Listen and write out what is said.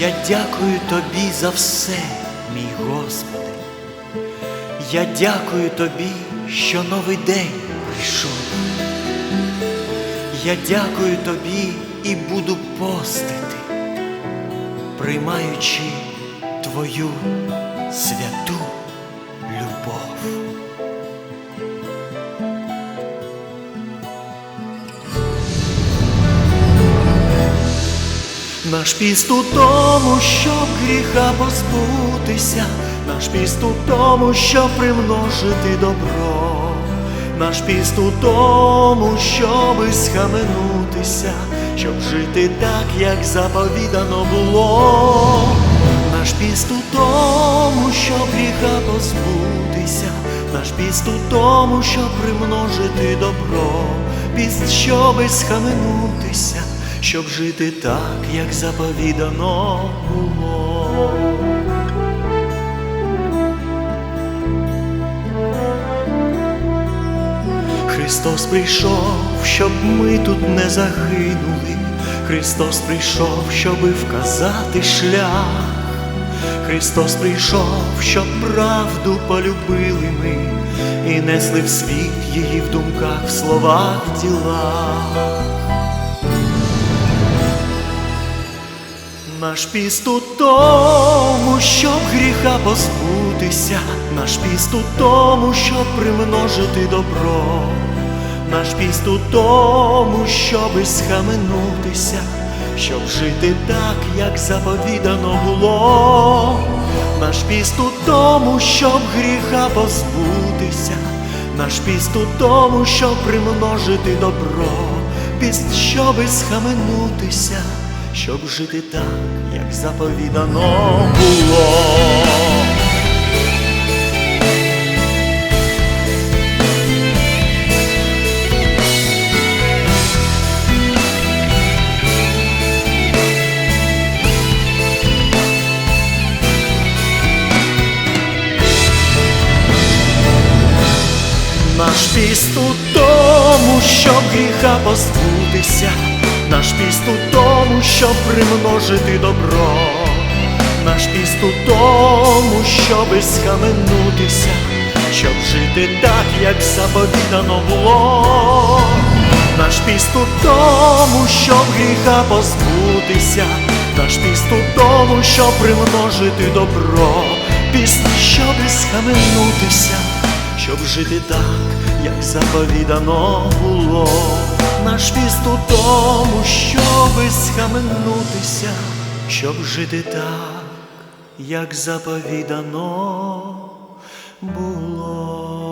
Я дякую тобі за все, мій Господи. Я дякую тобі, що новий день прийшов. Я дякую тобі і буду постити, приймаючи твою святу любов. Наш піст у тому, щоб гріха позбутися, наш піст у тому, щоб примножити добро, наш піст у тому, щоби схаменутися, щоб жити так, як заповідано було. Наш піст у тому, щоб гріха позбутися, наш піст у тому, щоб примножити добро, піст, щоби схаменутися щоб жити так, як заповідано було. Христос прийшов, щоб ми тут не загинули. Христос прийшов, щоби вказати шлях. Христос прийшов, щоб правду полюбили ми і несли в світ її в думках, в словах, в ділах. Наш піст у тому, щоб гріха позбутися, наш піст у тому, щоб примножити добро, наш піст у тому, щоби схаменутися, щоб жити так, як заповідано було, наш піст у тому, щоб гріха позбутися, наш піст у тому, щоб примножити добро, піст, щоби схаменутися щоб жити так, як заповідано було. Наш піст у тому, щоб гріха позбутися. Наш піст у тому, щоб примножити добро, наш піст у тому, щоби схаменутися, щоб жити так, як заповідано було, наш піст у тому, щоб гріха позбутися, наш піст у тому, щоб примножити добро, піст, щоби схаменутися, щоб жити так, як заповідано було у тому, щоби схаменутися, щоб жити так, як заповідано було.